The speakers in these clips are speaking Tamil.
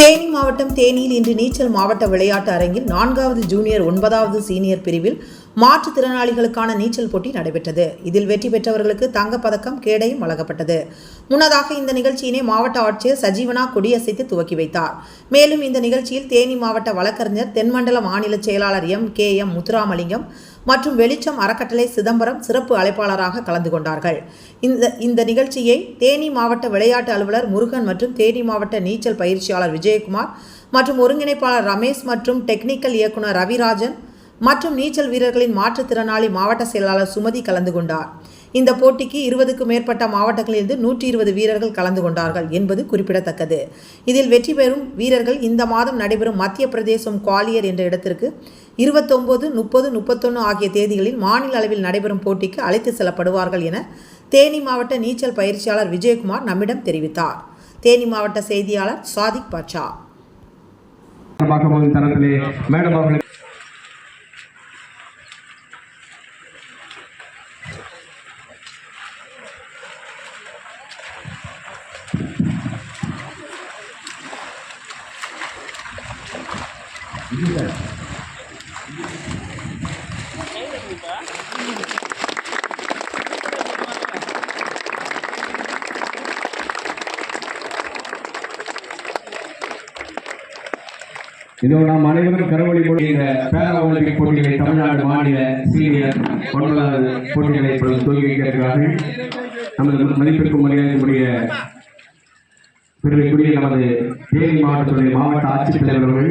தேனி மாவட்டம் தேனியில் இன்று நீச்சல் மாவட்ட விளையாட்டு அரங்கில் நான்காவது ஜூனியர் ஒன்பதாவது சீனியர் பிரிவில் மாற்றுத்திறனாளிகளுக்கான நீச்சல் போட்டி நடைபெற்றது. இதில் வெற்றி பெற்றவர்களுக்கு தங்கப்பதக்கம் கேடயம் வழங்கப்பட்டது. முன்னதாக இந்த நிகழ்ச்சியினை மாவட்ட ஆட்சியர் சஜீவனா கொடியசைத்து துவக்கி வைத்தார். மேலும் இந்த நிகழ்ச்சியில் தேனி மாவட்ட வழக்கறிஞர் தென்மண்டல மாநில செயலாளர் எம் கே எம் முத்துராமலிங்கம் மற்றும் வெளிச்சம் அறக்கட்டளை சிதம்பரம் சிறப்பு அழைப்பாளராக கலந்து கொண்டார்கள். இந்த இந்த நிகழ்ச்சியை தேனி மாவட்ட விளையாட்டு அலுவலர் முருகன் மற்றும் தேனி மாவட்ட நீச்சல் பயிற்சியாளர் விஜயகுமார் மற்றும் ஒருங்கிணைப்பாளர் ரமேஷ் மற்றும் டெக்னிக்கல் இயக்குனர் ரவிராஜன் மற்றும் நீச்சல் வீரர்களின் மாற்றுத்திறனாளி மாவட்ட செயலாளர் சுமதி கலந்து கொண்டார். இந்த போட்டிக்கு இருபதுக்கும் மேற்பட்ட மாவட்டங்களிலிருந்து நூற்றி இருபது வீரர்கள் கலந்து கொண்டார்கள் என்பது குறிப்பிடத்தக்கது. இதில் வெற்றி பெறும் வீரர்கள் இந்த மாதம் நடைபெறும் மத்திய பிரதேசம் குவாலியர் என்ற இடத்திற்கு இருபத்தொம்போது முப்பது முப்பத்தொன்று ஆகிய தேதிகளில் மாநில அளவில் நடைபெறும் போட்டிக்கு அழைத்து செல்லப்படுவார்கள் என தேனி மாவட்ட நீச்சல் பயிற்சியாளர் விஜயகுமார் நம்மிடம் தெரிவித்தார். தேனி மாவட்ட செய்தியாளர் சாதிக் பாட்சா இதோ நாம் அனைவரும் கரவழி போட்டி இந்த பேரா ஒலிம்பிக் போட்டிகளை தமிழ்நாடு மாநில சீனியர் ஒன்பதாவது போட்டிகளை இப்பொழுது துவங்கி வைக்க நமது மதிப்பிற்கும் மரியாதைக்குரிய பெருமைக்குரிய நமது தேனி மாவட்டத்துடைய மாவட்ட ஆட்சித்தலைவர்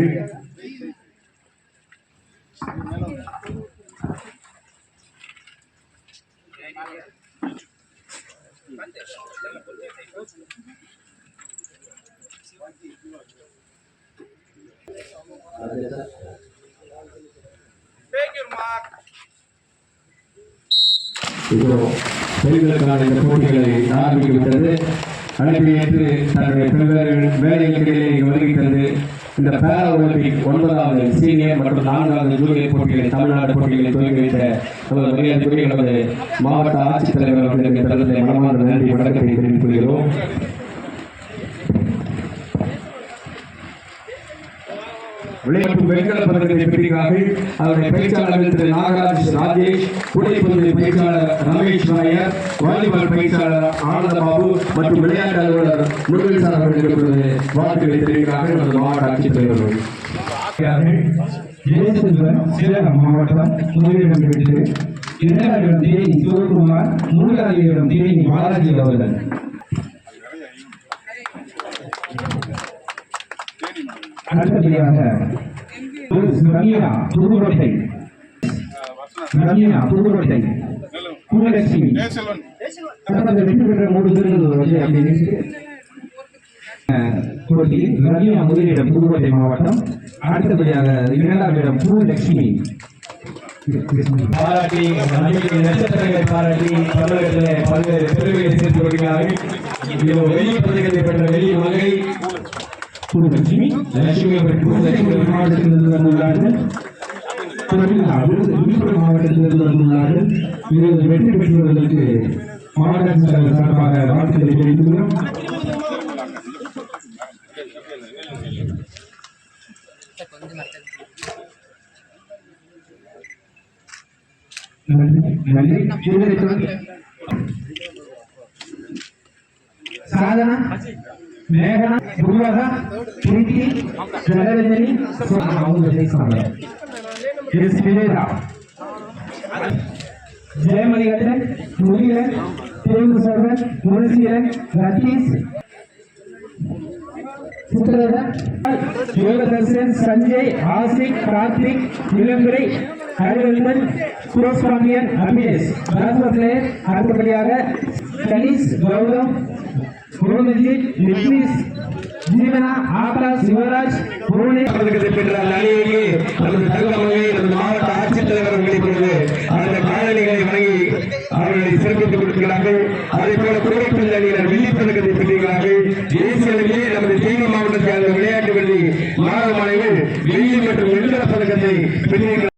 பெண்களுக்கான இந்த போட்டிகளை ஆரம்பித்துவிட்டது அழைப்பை ஏற்று தன்னுடைய பல்வேறு வேலைகளுக்கிடையே வருகை தந்து இந்த பேரா ஒலிம்பிக் ஒன்பதாவது சீனியர் மற்றும் நான்காவது ஜூனியர் போட்டிகளை தமிழ்நாடு போட்டிகளை துவங்கி வைத்த நமது மரியாதைக்குரிய நமது மாவட்ட ஆட்சித்தலைவர் அவர்களுக்கு தனது மனமார்ந்த நன்றி வணக்கத்தை தெரிவித்துக் கொள்கிறோம். விளையாட்டு வெண்கல பதக்கத்தை பெற்றிருக்கிறார்கள் அவருடைய பயிற்சியாளர்கள் திரு நாகராஜ் ராஜேஷ் கூடைப்பந்து பயிற்சியாளர் ரமேஷ் நாயர் வாலிபால் பயிற்சியாளர் ஆனந்த பாபு மற்றும் விளையாட்டு அலுவலர் முருகன் சார் அவர்களுக்கு வாழ்த்துக்களை தெரிவிக்கிறார்கள். நமது மாவட்ட ஆட்சித்தலைவர்கள் சேலம் மாவட்டம் முதலிடம் பெற்று இரண்டாயிரம் தேனி சிவகுமார் மூன்றாயிரம் தேனி பாலாஜி அவர்கள். அடுத்தபடியாக ரம்யா புதுக்கோட்டை ரம்யா புதுக்கோட்டை குணலட்சுமி கடந்த வெற்றி பெற்ற மூன்று பேர்கள் வந்து அப்படி நின்று போட்டியில் ரம்யா முதலிடம் புதுக்கோட்டை மாவட்டம். அடுத்தபடியாக இரண்டாம் இடம் பூலட்சுமி பாராட்டி நட்சத்திரங்களை பாராட்டி தமிழகத்திலே பல்வேறு பெருமைகளை சேர்த்து வருகிறார்கள் வெளி பதக்கத்தை பெற்ற வெளி மகை பூலட்சுமி லட்சுமி மாவட்டத்திலிருந்து வந்துள்ளார்கள் தமிழ்நாடு விழுப்புரம் மாவட்டத்திலிருந்து வந்துள்ளார்கள் வெற்றி பெற்றவர்களுக்கு மாவட்ட சார்பாக வாழ்த்துக்களை தெரிவித்துள்ளோம் சாதனா மேகனா துர்வகா பிரீத்தி ஜலரஞ்சனி அவங்க ஜெயிச்சாங்க எஸ் விவேகா ஜெயமணிகண்டன் முருகன் தேர்வு சர்வன் முரசீரன் ரத்தீஷ் யோகதர்சன் சஞ்சய் ஆசிக் கார்த்திக் இளங்குரை ஹரிவர்தன் சுரஸ்வாமியன் அபினேஷ் ராஜ்பத்லேயர் அடுத்தபடியாக கணேஷ் கௌதம் குரோதஜித் நிதிஷ் ஸ்ரீவனா ஆக்ரா சிவராஜ் புவனே பெற்ற அந்த அணியை நமது தங்கமகை நமது மாவட்ட ஆட்சித்தலைவர் அவர்களை அந்த காலணிகளை வணங்கி அவர்களை சிறப்பித்துக் கொடுக்கிறார்கள் அதே போல கோடைப்பந்து அணியினர் வெள்ளி பதக்கத்தை தேசிய அளவிலே நமது தேனி மாவட்டத்தை அந்த விளையாட்டு வெள்ளி மாணவ மாணவிகள் வெள்ளி மற்றும் வெண்கல பதக்கத்தை பெற்றிருக்கிறார்கள்